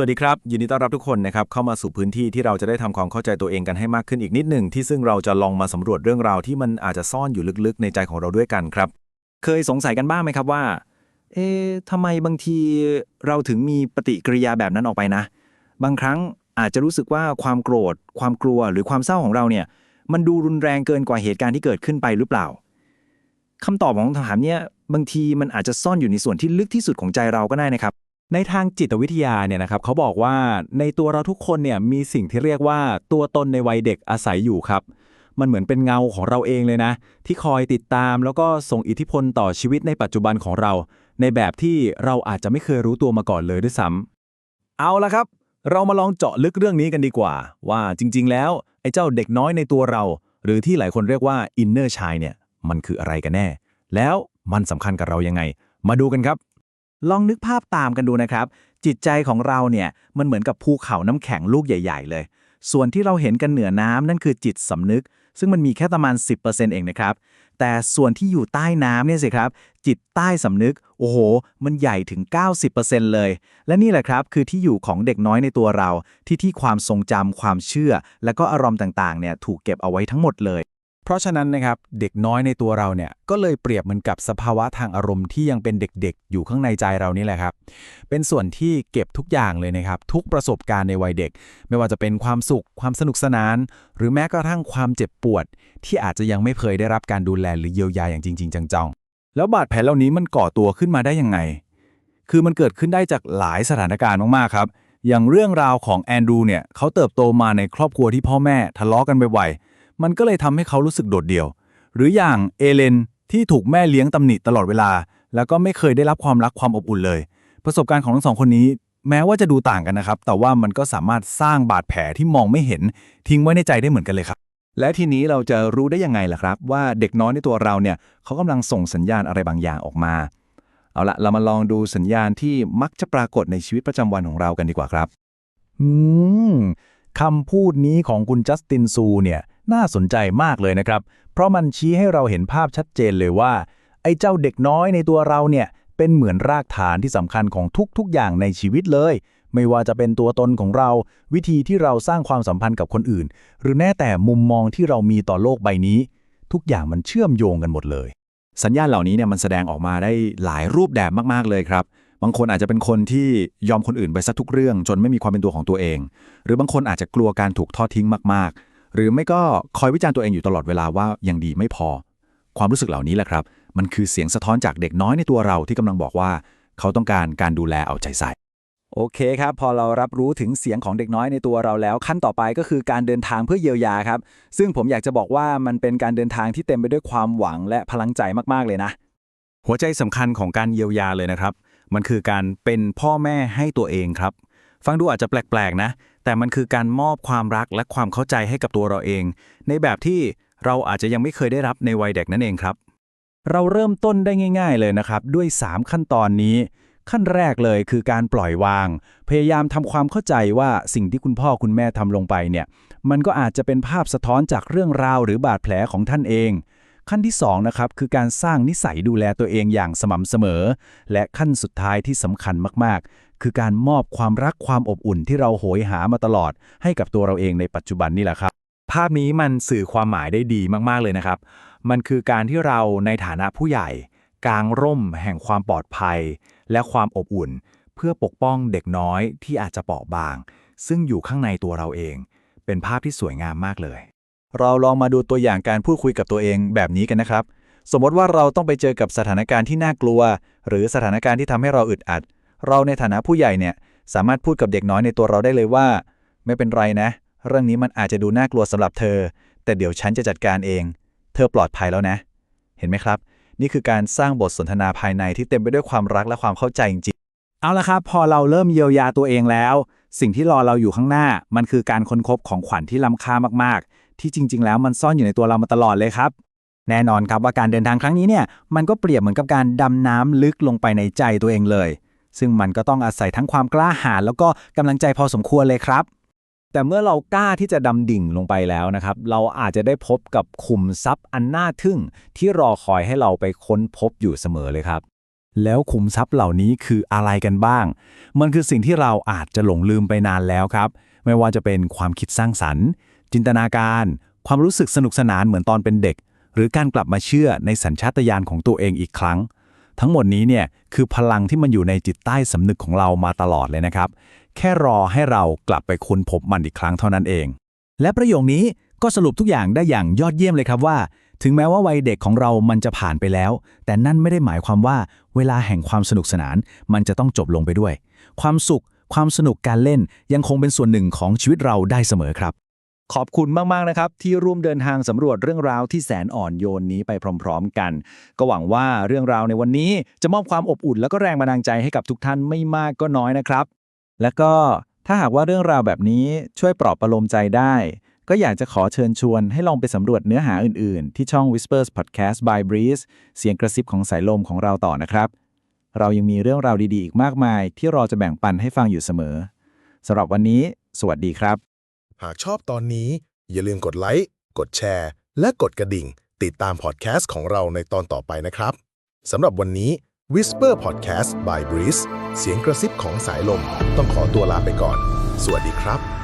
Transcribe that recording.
สวัสดีครับ ยินดีต้อนรับทุกคนนะครับเข้ามาสู่พื้นที่ที่เราจะได้ทำความเข้าใจตัวเองกันให้มากขึ้นอีกนิดหนึ่งที่ซึ่งเราจะลองมาสำรวจเรื่องราวที่มันอาจจะซ่อนอยู่ลึกๆ ในใจของเราด้วยกันครับ เคยสงสัยกันบ้างไหมครับว่า เอ๊ะทำไมบางทีเราถึงมีปฏิกิริยาแบบนั้นออกไปนะ บางครั้งอาจจะรู้สึกว่าความโกรธ ความกลัวหรือความเศร้าของเราเนี่ย มันดูรุนแรงเกินกว่าเหตุการณ์ที่เกิดขึ้นไปหรือเปล่าคำตอบของคำถามเนี้ยบางทีมันอาจจะซ่อนอยู่ในส่วนที่ลึกที่สุดของใจเราก็ได้นะครับ ในทางจิตวิทยาเนี่ยนะครับเขาบอกว่าในตัวเราทุกคนเนี่ยมีสิ่งที่เรียกว่าตัวตนในวัยเด็กอาศัยอยู่ครับ มันเหมือนเป็นเงาของเราเองเลยนะ ที่คอยติดตามแล้วก็ส่งอิทธิพลต่อชีวิตในปัจจุบันของเรา ในแบบที่เราอาจจะไม่เคยรู้ตัวมาก่อนเลยด้วยซ้ำเอาละครับ เรามาลองเจาะลึกเรื่องนี้กันดีกว่า ว่าจริง ๆ แล้วไอ้เจ้าเด็กน้อยในตัวเรา หรือที่หลายคนเรียกว่า inner child เนี่ยมันคืออะไรกันแน่ แล้วมันสำคัญกับเรายังไง มาดูกันครับ ลองนึกภาพตามกันดูนะครับ จิตใจของเราเนี่ยมันเหมือนกับภูเขาน้ำแข็งลูกใหญ่ ๆ เลย ส่วนที่เราเห็นกันเหนือน้ำนั่นคือจิตสำนึก ซึ่งมันมีแค่ประมาณ 10%เองนะครับ แต่ส่วนที่อยู่ใต้น้ำเนี่ยสิครับ จิตใต้สำนึก โอ้โห มันใหญ่ถึง 90%เลย และนี่แหละครับคือที่อยู่ของเด็กน้อยในตัวเรา ที่ที่ความทรงจำความเชื่อ และก็อารมณ์ต่างๆเนี่ยถูกเก็บเอาไว้ทั้งหมดเลย เพราะฉะนั้นนะครับเด็กน้อยในตัวเราเนี่ยก็เลยเปรียบเหมือนกับสภาวะทางอารมณ์ที่ยังเป็นเด็กๆ อยู่ข้างในใจเรานี่แหละครับ เป็นส่วนที่เก็บทุกอย่างเลยนะครับ ทุกประสบการณ์ในวัยเด็ก ไม่ว่าจะเป็นความสุข ความสนุกสนาน หรือแม้กระทั่งความเจ็บปวด ที่อาจจะยังไม่เคยได้รับการดูแลหรือเยียวยาอย่างจริง ๆ จังๆ แล้วบาดแผลเหล่านี้มันก่อตัวขึ้นมาได้ยังไง คือมันเกิดขึ้นได้จากหลายสถานการณ์มากๆครับอย่างเรื่องราวของแอนดรูเนี่ยเขาเติบโตมาในครอบครัวที่พ่อแม่ทะเลาะกันบ่อยๆ มันก็เลยทำให้เขารู้สึกโดดเดี่ยว หรืออย่างเอเลนที่ถูกแม่เลี้ยงตำหนิตลอดเวลา แล้วก็ไม่เคยได้รับความรักความอบอุ่นเลย ประสบการณ์ของทั้งสองคนนี้ แม้ว่าจะดูต่างกันนะครับ แต่ว่ามันก็สามารถสร้างบาดแผลที่มองไม่เห็น ทิ้งไว้ในใจได้เหมือนกันเลยครับ และทีนี้เราจะรู้ได้ยังไงล่ะครับ ว่าเด็กน้อยในตัวเราเนี่ยเขากำลังส่งสัญญาณอะไรบางอย่างออกมา เอาละเรามาลองดูสัญญาณที่มักจะปรากฏในชีวิตประจำวันของเรากันดีกว่าครับ อืมคำพูดนี้ของคุณจัสตินซูเนี่ย น่าสนใจมากเลยนะครับ เพราะมันชี้ให้เราเห็นภาพชัดเจนเลยว่า ไอ้เจ้าเด็กน้อยในตัวเราเนี่ยเป็นเหมือนรากฐานที่สำคัญของทุกๆ อย่างในชีวิตเลย ไม่ว่าจะเป็นตัวตนของเรา วิธีที่เราสร้างความสัมพันธ์กับคนอื่น หรือแม้แต่มุมมองที่เรามีต่อโลกใบนี้ ทุกอย่างมันเชื่อมโยงกันหมดเลย สัญญาณเหล่านี้เนี่ยมันแสดงออกมาได้หลายรูปแบบมากๆเลยครับบางคนอาจจะเป็นคนที่ยอมคนอื่นไปซะทุกเรื่อง จนไม่มีความเป็นตัวของตัวเอง หรือบางคนอาจจะกลัวการถูกทอดทิ้งมากๆ หรือไม่ก็คอยวิจารณ์ตัวเองอยู่ตลอดเวลาว่ายังดีไม่พอ ความรู้สึกเหล่านี้แหละครับ มันคือเสียงสะท้อนจากเด็กน้อยในตัวเราที่กำลังบอกว่าเขาต้องการการดูแลเอาใจใส่ โอเคครับ พอเรารับรู้ถึงเสียงของเด็กน้อยในตัวเราแล้ว ขั้นต่อไปก็คือการเดินทางเพื่อเยียวยาครับ ซึ่งผมอยากจะบอกว่ามันเป็นการเดินทางที่เต็มไปด้วยความหวังและพลังใจมากๆเลยนะ หัวใจสำคัญของการเยียวยาเลยนะครับ มันคือการเป็นพ่อแม่ให้ตัวเองครับ ฟังดูอาจจะแปลกๆนะ แต่มันคือการมอบความรักและความเข้าใจให้กับตัวเราเอง ในแบบที่เราอาจจะยังไม่เคยได้รับในวัยเด็กนั่นเองครับ เราเริ่มต้นได้ง่าย ๆ เลยนะครับ ด้วย 3 ขั้นตอนนี้ ขั้นแรกเลยคือการปล่อยวาง พยายามทำความเข้าใจว่าสิ่งที่คุณพ่อคุณแม่ทำลงไปเนี่ย มันก็อาจจะเป็นภาพสะท้อนจากเรื่องราวหรือบาดแผลของท่านเอง ขั้นที่2นะครับคือการสร้างนิสัยดูแลตัวเองอย่างสม่ำเสมอ และขั้นสุดท้ายที่สำคัญมากๆ คือการมอบความรักความอบอุ่นที่เราโหยหามาตลอด ให้กับตัวเราเองในปัจจุบันนี่แหละครับ ภาพนี้มันสื่อความหมายได้ดีมากๆเลยนะครับ มันคือการที่เราในฐานะผู้ใหญ่กางร่มแห่งความปลอดภัย และความอบอุ่น เพื่อปกป้องเด็กน้อยที่อาจจะเปราะบาง ซึ่งอยู่ข้างในตัวเราเอง เป็นภาพที่สวยงามมากเลย เราลองมาดูตัวอย่างการพูดคุยกับตัวเองแบบนี้กันนะครับ สมมติว่าเราต้องไปเจอกับสถานการณ์ที่น่ากลัว หรือสถานการณ์ที่ทำให้เราอึดอัด เราในฐานะผู้ใหญ่เนี่ยสามารถพูดกับเด็กน้อยในตัวเราได้เลยว่า ไม่เป็นไรนะ เรื่องนี้มันอาจจะดูน่ากลัวสำหรับเธอ แต่เดี๋ยวฉันจะจัดการเอง เธอปลอดภัยแล้วนะ เห็นไหมครับ นี่คือการสร้างบทสนทนาภายในที่เต็มไปด้วยความรักและความเข้าใจจริงๆเอาละครับ พอเราเริ่มเยียวยาตัวเองแล้ว สิ่งที่รอเราอยู่ข้างหน้า มันคือการค้นพบของขวัญที่ล้ำค่ามากๆ ที่จริง ๆ แล้วมันซ่อนอยู่ในตัวเรามาตลอดเลยครับ แน่นอนครับว่าการเดินทางครั้งนี้เนี่ยมันก็เปรียบเหมือนกับการดำน้ำลึกลงไปในใจตัวเองเลย ซึ่งมันก็ต้องอาศัยทั้งความกล้าหาญแล้วก็กำลังใจพอสมควรเลยครับ แต่เมื่อเรากล้าที่จะดำดิ่งลงไปแล้วนะครับ เราอาจจะได้พบกับขุมทรัพย์อันน่าทึ่ง ที่รอคอยให้เราไปค้นพบอยู่เสมอเลยครับแล้วขุมทรัพย์เหล่านี้คืออะไรกันบ้าง มันคือสิ่งที่เราอาจจะหลงลืมไปนานแล้วครับ ไม่ว่าจะเป็นความคิดสร้างสรรค์ จินตนาการ ความรู้สึกสนุกสนานเหมือนตอนเป็นเด็ก หรือการกลับมาเชื่อในสัญชาตญาณของตัวเองอีกครั้ง ทั้งหมดนี้เนี่ยคือพลังที่มันอยู่ในจิตใต้สำนึกของเรามาตลอดเลยนะครับ แค่รอให้เรากลับไปค้นพบมันอีกครั้งเท่านั้นเอง และประโยคนี้ก็สรุปทุกอย่างได้อย่างยอดเยี่ยมเลยครับว่า ถึงแม้ว่าวัยเด็กของเรามันจะผ่านไปแล้ว แต่นั่นไม่ได้หมายความว่า เวลาแห่งความสนุกสนาน มันจะต้องจบลงไปด้วย ความสุข ความสนุกการเล่นยังคงเป็นส่วนหนึ่งของชีวิตเราได้เสมอครับ ขอบคุณมาก ๆ นะครับ ที่ร่วมเดินทางสำรวจเรื่องราวที่แสนอ่อนโยนนี้ไปพร้อม ๆ กัน ก็หวังว่าเรื่องราวในวันนี้จะมอบความอบอุ่น แล้วก็แรงบันดาลใจให้กับทุกท่านไม่มากก็น้อยนะครับ และก็ถ้าหากว่าเรื่องราวแบบนี้ช่วยปลอบประโลมใจได้ ก็อยากจะขอเชิญชวนให้ลองไปสำรวจเนื้อหาอื่น ๆ ที่ช่อง Whispers Podcast by Breeze เสียงกระซิบของสายลมของเราต่อนะครับ เรายังมีเรื่องราวดี ๆ อีกมากมาย ที่รอจะแบ่งปันให้ฟังอยู่เสมอสำหรับวันนี้ สวัสดีครับ หากชอบตอนนี้ อย่าลืมกดไลค์ กดแชร์ และกดกระดิ่ง ติดตามพอดแคสต์ของเราในตอนต่อไปนะครับสำหรับวันนี้ Whisper Podcast by Breeze เสียงกระซิบของสายลม ต้องขอตัวลาไปก่อน สวัสดีครับ